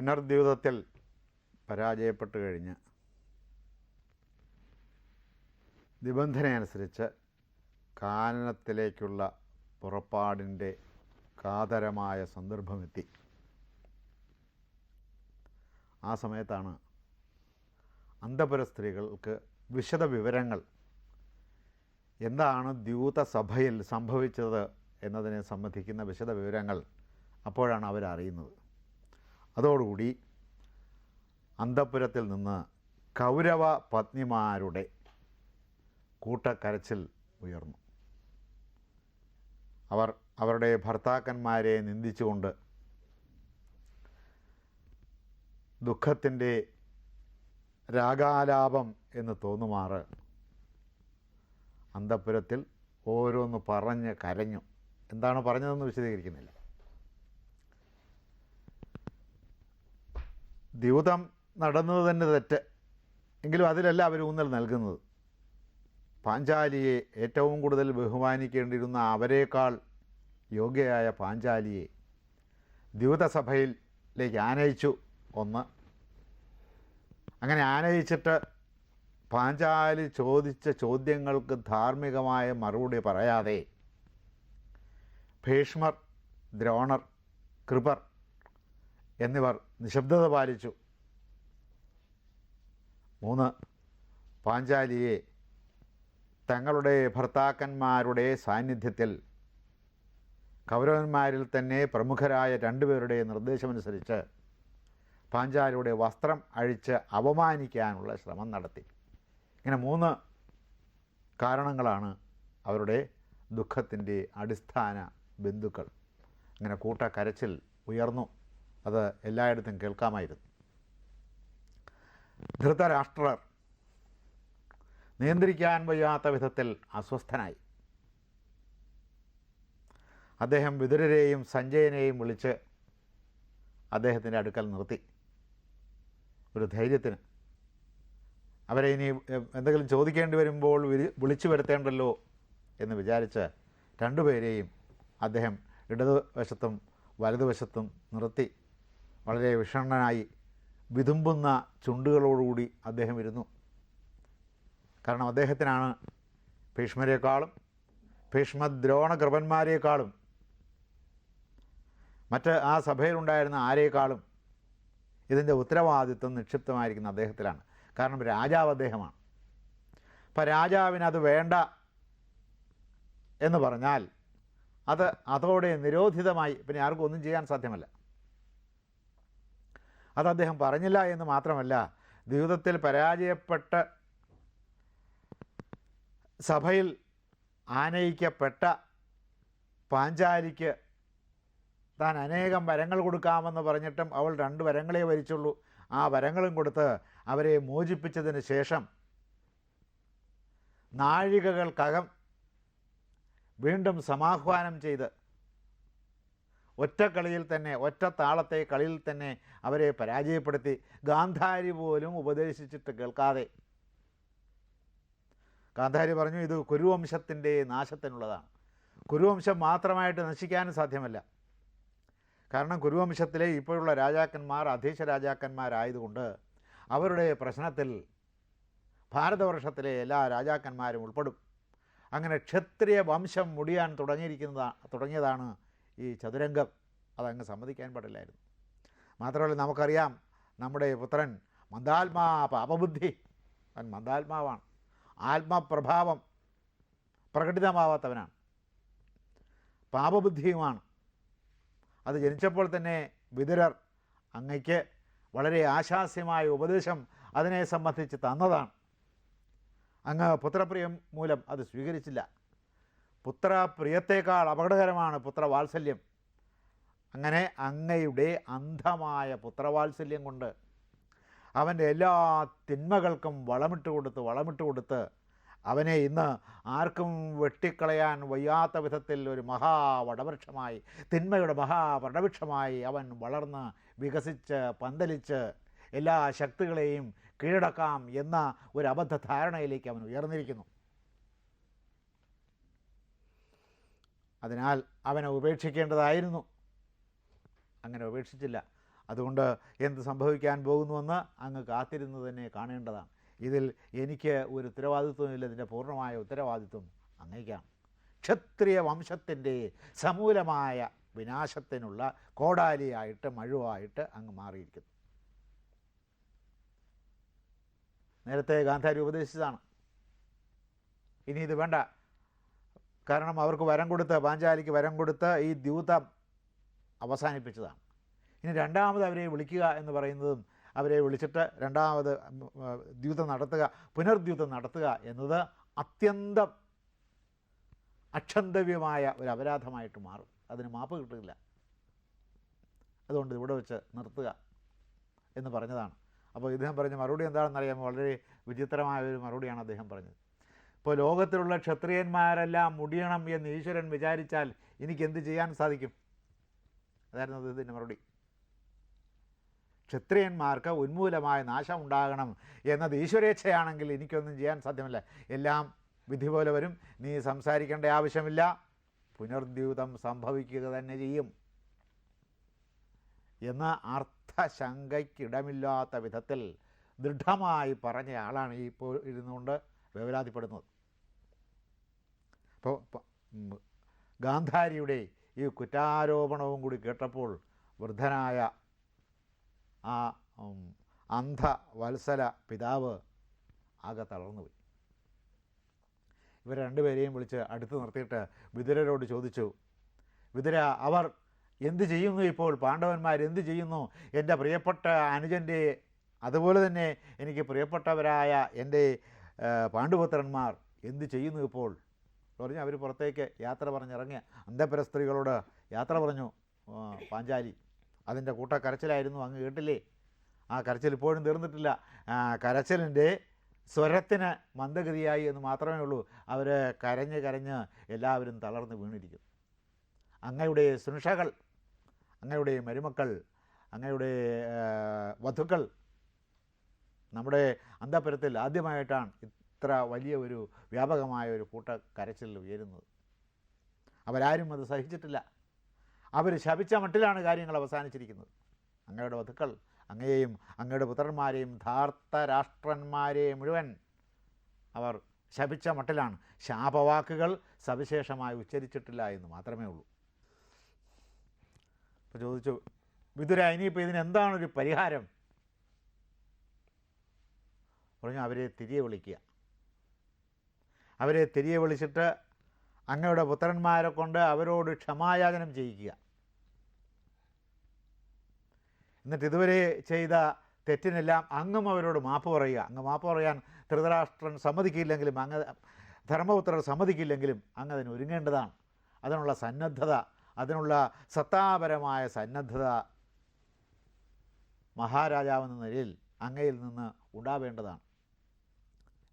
പുനർദ്യൂതത്തിൽ പരാജയപ്പെട്ടു കഴിഞ്ഞ് നിബന്ധനയനുസരിച്ച് കാനനത്തിലേക്കുള്ള പുറപ്പാടിന്റെ കാതരമായ സന്ദർഭമെത്തി. ആ സമയത്താണ് അന്തപുര സ്ത്രീകൾക്ക് വിശദ വിവരങ്ങൾ എന്താണ് ദ്യൂതസഭയിൽ സംഭവിച്ചത് എന്നതിനെ സംബന്ധിക്കുന്ന വിശദ വിവരങ്ങൾ അപ്പോഴാണ് അവരറിയുന്നത്. അതോടുകൂടി അന്തപുരത്തിൽ നിന്ന് കൗരവ പത്നിമാരുടെ കൂട്ടക്കരച്ചിൽ ഉയർന്നു. അവർ അവരുടെ ഭർത്താക്കന്മാരെ നിന്ദിച്ചുകൊണ്ട് ദുഃഖത്തിന്റെ രാഗാലാപം എന്ന് തോന്നുമാറ് അന്തപുരത്തിൽ ഓരോന്ന് പറഞ്ഞ് കരഞ്ഞു. എന്താണ് പറഞ്ഞതെന്ന് വിശദീകരിക്കുന്നില്ല. ദ്യൂതം നടന്നത് തന്നെ തെറ്റ്. എങ്കിലും അതിലല്ല അവർ ഊന്നൽ നൽകുന്നത്. പാഞ്ചാലിയെ ഏറ്റവും കൂടുതൽ ബഹുമാനിക്കേണ്ടിയിരുന്ന അവരേക്കാൾ യോഗ്യയായ പാഞ്ചാലിയെ ദ്യൂതസഭയിലേക്ക് ആനയിച്ചു ഒന്ന്. അങ്ങനെ ആനയിച്ചിട്ട് പാഞ്ചാലി ചോദിച്ച ചോദ്യങ്ങൾക്ക് ധാർമ്മികമായ മറുപടി പറയാതെ ഭീഷ്മർ ദ്രോണർ കൃപർ എന്നിവർ നിശബ്ദത പാലിച്ചു. മൂന്ന് പാഞ്ചാലിയെ തങ്ങളുടെ ഭർത്താക്കന്മാരുടെ സാന്നിധ്യത്തിൽ കൗരവന്മാരിൽ തന്നെ പ്രമുഖരായ രണ്ടുപേരുടെ നിർദ്ദേശമനുസരിച്ച് പാഞ്ചാലിയുടെ വസ്ത്രം അഴിച്ച് അപമാനിക്കാനുള്ള ശ്രമം നടത്തി. ഇങ്ങനെ മൂന്ന് കാരണങ്ങളാണ് അവരുടെ ദുഃഖത്തിന്റെ അടിസ്ഥാന ബന്ധുക്കൾ ഇങ്ങനെ കൂട്ടക്കരച്ചിൽ ഉയർന്നു. അത് എല്ലായിടത്തും കേൾക്കാമായിരുന്നു. ധൃതരാഷ്ട്രർ നിയന്ത്രിക്കാൻ വയ്യാത്ത വിധത്തിൽ അസ്വസ്ഥനായി. അദ്ദേഹം വിതുരരെയും സഞ്ജയനെയും വിളിച്ച് അദ്ദേഹത്തിന്റെ അടുക്കൽ നിർത്തി. ഒരു ധൈര്യത്തിന്. അവരെ ഇനി എന്തെങ്കിലും ചോദിക്കേണ്ടി വരുമ്പോൾ വിരി- വിളിച്ചു വരുത്തേണ്ടല്ലോ എന്ന് വിചാരിച്ച് രണ്ടുപേരെയും അദ്ദേഹം ഇടതുവശത്തും വലതുവശത്തും നിർത്തി. വളരെ വിഷണ്ണനായി വിതുമ്പുന്ന ചുണ്ടുകളോടുകൂടി അദ്ദേഹം ഇരുന്നു. കാരണം അദ്ദേഹത്തിനാണ് ഭീഷ്മരെക്കാളും ഭീഷ്മദ്രോണകൃപന്മാരെക്കാളും മറ്റ് ആ സഭയിലുണ്ടായിരുന്ന ആരേക്കാളും ഇതിന്റെ ഉത്തരവാദിത്വം നിക്ഷിപ്തമായിരിക്കുന്ന അദ്ദേഹത്തിലാണ്. കാരണം രാജാവ് അദ്ദേഹമാണ്. അപ്പം രാജാവിന് അത് വേണ്ട എന്ന് പറഞ്ഞാൽ അത് അതോടെ നിരോധിതമായി പിന്നെ ആർക്കും ഒന്നും ചെയ്യാൻ സാധ്യമല്ല. അത് അദ്ദേഹം പറഞ്ഞില്ല എന്ന് മാത്രമല്ല ജീവിതത്തിൽ പരാജയപ്പെട്ട സഭയിൽ ആനയിക്കപ്പെട്ട പാഞ്ചാലിക്ക് താൻ അനേകം വരങ്ങൾ കൊടുക്കാമെന്ന് പറഞ്ഞിട്ടും അവൾ രണ്ട് വരങ്ങളെ വരിച്ചുള്ളൂ. ആ വരങ്ങളും കൊടുത്ത് അവരെ മോചിപ്പിച്ചതിന് ശേഷം നാഴികകൾക്കകം വീണ്ടും സമാഹ്വാനം ചെയ്ത് ഒറ്റ കളിയിൽ തന്നെ ഒറ്റ താളത്തെ കളിയിൽ തന്നെ അവരെ പരാജയപ്പെടുത്തി. ഗാന്ധാരി പോലും ഉപദേശിച്ചിട്ട് കേൾക്കാതെ. ഗാന്ധാരി പറഞ്ഞു ഇത് കുരുവംശത്തിന്റെ നാശത്തിനുള്ളതാണ്. കുരുവംശം മാത്രമായിട്ട് നശിക്കാനും സാധ്യമല്ല. കാരണം കുരുവംശത്തിലെ ഇപ്പോഴുള്ള രാജാക്കന്മാർ അധീശ രാജാക്കന്മാരായതുകൊണ്ട് അവരുടെ പ്രശ്നത്തിൽ ഭാരതവർഷത്തിലെ എല്ലാ രാജാക്കന്മാരും ഉൾപ്പെടും. അങ്ങനെ ക്ഷത്രിയ വംശം മുടിയാൻ തുടങ്ങിയിരിക്കുന്നതാണ് തുടങ്ങിയതാണ് ഈ ചതുരംഗം അതങ്ങ് സമ്മതിക്കാൻ പാടില്ലായിരുന്നു. മാത്രമല്ല നമുക്കറിയാം നമ്മുടെ പുത്രൻ മന്ദാത്മാ പാപബുദ്ധി. അവൻ മന്ദാത്മാവാണ്. ആത്മപ്രഭാവം പ്രകടിതമാവാത്തവനാണ്. പാപബുദ്ധിയുമാണ്. അത് ജനിച്ചപ്പോൾ തന്നെ വിതുരർ അങ്ങയ്ക്ക് വളരെ ആശാസ്യമായ ഉപദേശം അതിനെ സംബന്ധിച്ച് തന്നതാണ്. അങ്ങ് പുത്രപ്രിയം മൂലം അത് സ്വീകരിച്ചില്ല. പുത്രപ്രിയത്തേക്കാൾ അപകടകരമാണ് പുത്രവാത്സല്യം. അങ്ങനെ അങ്ങയുടെ അന്ധമായ പുത്രവാത്സല്യം കൊണ്ട് അവന്റെ എല്ലാ തിന്മകൾക്കും വളമിട്ട് കൊടുത്ത് വളമിട്ട് കൊടുത്ത് അവനെ ഇന്ന് ആർക്കും വെട്ടിക്കളയാൻ വയ്യാത്ത വിധത്തിൽ ഒരു മഹാവടവൃക്ഷമായി തിന്മയുടെ മഹാവടവൃക്ഷമായി അവൻ വളർന്ന് വികസിച്ച് പന്തലിച്ച് എല്ലാ ശക്തികളെയും കീഴടക്കാം എന്ന ഒരു അബദ്ധ ധാരണയിലേക്ക് അവൻ ഉയർന്നിരിക്കുന്നു. അതിനാൽ അവനെ ഉപേക്ഷിക്കേണ്ടതായിരുന്നു. അങ്ങനെ ഉപേക്ഷിച്ചില്ല. അതുകൊണ്ട് എന്ത് സംഭവിക്കാൻ പോകുന്നുവെന്ന് അങ്ങ് കാത്തിരുന്ന് തന്നെ കാണേണ്ടതാണ്. ഇതിൽ എനിക്ക് ഒരു ഉത്തരവാദിത്വമില്ല. ഇതിന്റെ പൂർണമായ ഉത്തരവാദിത്വം അങ്ങേക്കാണ് ക്ഷത്രിയ വംശത്തിന്റെ സമൂലമായ വിനാശത്തിനുള്ള കോടാലിയായിട്ട് മഴുവായിട്ട് അങ്ങ് മാറിയിരിക്കുന്നു. നേരത്തെ ഗാന്ധാരി ഉപദേശിച്ചതാണ്. ഇനി ഇത് വേണ്ട. കാരണം അവർക്ക് വരം കൊടുത്ത് പാഞ്ചാലിക്ക് വരം കൊടുത്ത് ഈ ദ്യൂതം അവസാനിപ്പിച്ചതാണ്. ഇനി രണ്ടാമത് അവരെ വിളിക്കുക എന്ന് പറയുന്നതും അവരെ വിളിച്ചിട്ട് രണ്ടാമത് ദ്യൂതം നടത്തുക പുനർദ്യൂതം നടത്തുക എന്നത് അത്യന്തം അക്ഷന്തവ്യമായ ഒരു അപരാധമായിട്ട് മാറും. അതിന് മാപ്പ് കിട്ടില്ല അതുകൊണ്ട് ഇവിടെ വെച്ച് നിർത്തുക എന്ന് പറഞ്ഞതാണ്. അപ്പോൾ ഇദ്ദേഹം പറഞ്ഞ മറുപടി എന്താണെന്നറിയാമോ? വളരെ വിചിത്രമായ ഒരു മറുപടിയാണ് അദ്ദേഹം പറഞ്ഞത്. ഇപ്പോൾ ലോകത്തിലുള്ള ക്ഷത്രിയന്മാരെല്ലാം മുടിയണം എന്ന് ഈശ്വരൻ വിചാരിച്ചാൽ എനിക്ക് എന്ത് ചെയ്യാൻ സാധിക്കും? അതായിരുന്നു ഇതിന്റെ മറുപടി. ക്ഷത്രിയന്മാർക്ക് ഉന്മൂലമായ നാശം ഉണ്ടാകണം എന്നത് ഈശ്വരേച്ഛയാണെങ്കിൽ എനിക്കൊന്നും ചെയ്യാൻ സാധ്യമല്ല. എല്ലാം വിധി പോലെ വരും. നീ സംസാരിക്കേണ്ട ആവശ്യമില്ല. പുനർദ്യൂതം സംഭവിക്കുക തന്നെ ചെയ്യും. എന്ന അർത്ഥശങ്കയ്ക്കിടമില്ലാത്ത വിധത്തിൽ ദൃഢമായി പറഞ്ഞ ആളാണ് ഇപ്പോൾ ഇരുന്നുകൊണ്ട് വേവലാതിപ്പെടുന്നത്. അപ്പോൾ ഗാന്ധാരിയുടെ ഈ കുറ്റാരോപണവും കൂടി കേട്ടപ്പോൾ വൃദ്ധനായ ആ അന്ധ വത്സല പിതാവ് ആകെ തളർന്നുപോയി ഇവർ രണ്ടുപേരെയും വിളിച്ച് അടുത്ത് നിർത്തിയിട്ട് വിതുരരോട് ചോദിച്ചു വിതുര അവർ എന്ത് ചെയ്യുന്നു ഇപ്പോൾ? പാണ്ഡവന്മാർ എന്ത് ചെയ്യുന്നു? എന്റെ പ്രിയപ്പെട്ട അനുജന്റെ അതുപോലെ തന്നെ എനിക്ക് പ്രിയപ്പെട്ടവരായ എന്റെ പാണ്ഡുപുത്രന്മാർ എന്ത് ചെയ്യുന്നു ഇപ്പോൾ? പറഞ്ഞു അവർ പുറത്തേക്ക് യാത്ര പറഞ്ഞിറങ്ങിയ അന്തപുര സ്ത്രീകളോട് യാത്ര പറഞ്ഞു പാഞ്ചാലി അതിന്റെ കൂട്ടക്കരച്ചിലായിരുന്നു അങ്ങ് കേട്ടില്ലേ? ആ കരച്ചിൽ ഇപ്പോഴും തീർന്നിട്ടില്ല. കരച്ചിലിന്റെ സ്വരത്തിന് മന്ദഗതിയായി എന്ന് മാത്രമേ ഉള്ളൂ. അവർ കരഞ്ഞ് കരഞ്ഞ് എല്ലാവരും തളർന്ന് വീണിരിക്കും. അങ്ങയുടെ സുനിഷകൾ അങ്ങയുടെ മരുമക്കൾ അങ്ങയുടെ വധുക്കൾ നമ്മുടെ അന്തപുരത്തിൽ ആദ്യമായിട്ടാണ് ഇത്ര വലിയ ഒരു വ്യാപകമായ ഒരു കൂട്ട കരച്ചിൽ ഉയരുന്നത്. അവരാരും അത് സഹിച്ചിട്ടില്ല. അവർ ശപിച്ച മട്ടിലാണ് കാര്യങ്ങൾ അവസാനിച്ചിരിക്കുന്നത്. അങ്ങയുടെ വധുക്കൾ അങ്ങയെയും അങ്ങയുടെ പുത്രന്മാരെയും ധാർത്ത രാഷ്ട്രന്മാരെ മുഴുവൻ അവർ ശപിച്ച മട്ടിലാണ്. ശാപവാക്കുകൾ സവിശേഷമായി ഉച്ചരിച്ചിട്ടില്ല എന്ന് മാത്രമേ ഉള്ളൂ. അപ്പോൾ ചോദിച്ചു വിതുര ഇനിയിപ്പോൾ ഇതിനെന്താണൊരു പരിഹാരം? പറഞ്ഞു അവരെ തിരികെ വിളിക്കുക. അവരെ തിരികെ വിളിച്ചിട്ട് അങ്ങയുടെ പുത്രന്മാരെ കൊണ്ട് അവരോട് ക്ഷമായാചനം ചെയ്യിക്കുക. എന്നിട്ട് ഇതുവരെ ചെയ്ത തെറ്റിനെല്ലാം അങ്ങും അവരോട് മാപ്പ് പറയുക. അങ്ങ് മാപ്പ് പറയാൻ ധൃതരാഷ്ട്രൻ സമ്മതിക്കില്ലെങ്കിലും അങ്ങ് ധർമ്മപുത്രർ സമ്മതിക്കില്ലെങ്കിലും അങ്ങ് അതിന് ഒരുങ്ങേണ്ടതാണ്. അതിനുള്ള സന്നദ്ധത അതിനുള്ള സത്താപരമായ സന്നദ്ധത മഹാരാജാവെന്ന നിലയിൽ അങ്ങയിൽ നിന്ന് ഉണ്ടാവേണ്ടതാണ്.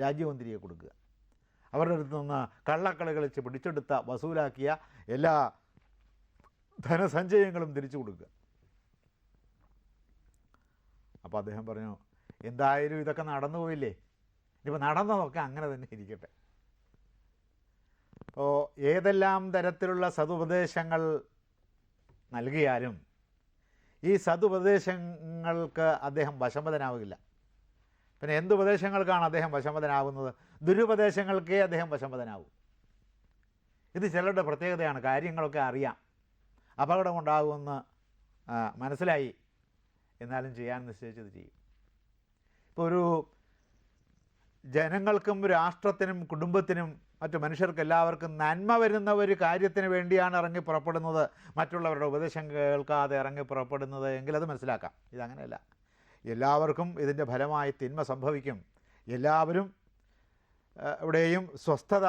രാജ്യവും തിരികെ കൊടുക്കുക. അവരുടെ അടുത്ത് നിന്ന് കള്ളക്കളി കളിച്ച് പിടിച്ചെടുത്ത വസൂലാക്കിയ എല്ലാ ധനസഞ്ചയങ്ങളും തിരിച്ചു കൊടുക്കുക. അപ്പോൾ അദ്ദേഹം പറഞ്ഞു എന്തായാലും ഇതൊക്കെ നടന്നു പോയില്ലേ? ഇനിയിപ്പോൾ നടന്നതൊക്കെ അങ്ങനെ തന്നെ ഇരിക്കട്ടെ. അപ്പോൾ ഏതെല്ലാം തരത്തിലുള്ള സതുപദേശങ്ങൾ നൽകിയാലും ഈ സതുപദേശങ്ങൾക്ക് അദ്ദേഹം വശംവദനാവില്ല പിന്നെ എന്ത് ഉപദേശങ്ങൾക്കാണ് അദ്ദേഹം വശംവദനാവുന്നത് ദുരുപദേശങ്ങൾക്കേ അദ്ദേഹം വശംവദനാവൂ ഇത് ചിലരുടെ പ്രത്യേകതയാണ് കാര്യങ്ങളൊക്കെ അറിയാം. അപകടമുണ്ടാകുമെന്ന് മനസ്സിലായി. എന്നാലും ചെയ്യാൻ നിശ്ചയിച്ചത് ചെയ്യും. ഇപ്പോൾ ഒരു ജനങ്ങൾക്കും രാഷ്ട്രത്തിനും കുടുംബത്തിനും മറ്റു മനുഷ്യർക്ക് എല്ലാവർക്കും നന്മ വരുന്ന ഒരു കാര്യത്തിന് വേണ്ടിയാണ് ഇറങ്ങി പുറപ്പെടുന്നത്. മറ്റുള്ളവരുടെ ഉപദേശം കേൾക്കാതെ ഇറങ്ങി പുറപ്പെടുന്നത് എങ്കിൽ അത് മനസ്സിലാക്കാം. ഇതങ്ങനെയല്ല. എല്ലാവർക്കും ഇതിന്റെ ഫലമായി തിന്മ സംഭവിക്കും. എല്ലാവരും ഇവിടെയും സ്വസ്ഥത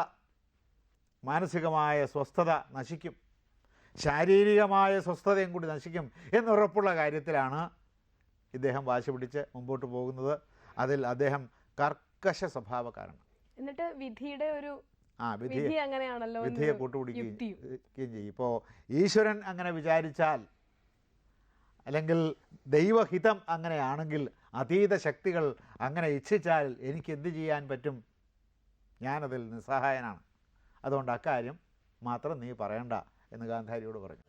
മാനസികമായ സ്വസ്ഥത നശിക്കും. ശാരീരികമായ സ്വസ്ഥതയും കൂടി നശിക്കും എന്നുറപ്പുള്ള കാര്യത്തിലാണ് ഇദ്ദേഹം വാശി പിടിച്ച് മുമ്പോട്ട് പോകുന്നത്. അതിൽ അദ്ദേഹം കർക്കശ സ്വഭാവക്കാരാണ് എന്നിട്ട് വിധിയുടെ ഒരു ആ വിധി അങ്ങനെയാണല്ലോ വിധിയെ കൂട്ടുപിടിക്കുകയും ചെയ്യും. ഇപ്പോൾ ഈശ്വരൻ അങ്ങനെ വിചാരിച്ചാൽ അല്ലെങ്കിൽ ദൈവഹിതം അങ്ങനെയാണെങ്കിൽ അതീത ശക്തികൾ അങ്ങനെ ഇച്ഛിച്ചാൽ എനിക്ക് എന്ത് ചെയ്യാൻ പറ്റും? ഞാനതിൽ നിസ്സഹായനാണ്. അതുകൊണ്ട് അക്കാര്യം മാത്രം നീ പറയണ്ട എന്ന് ഗാന്ധാരിയോട് പറഞ്ഞു.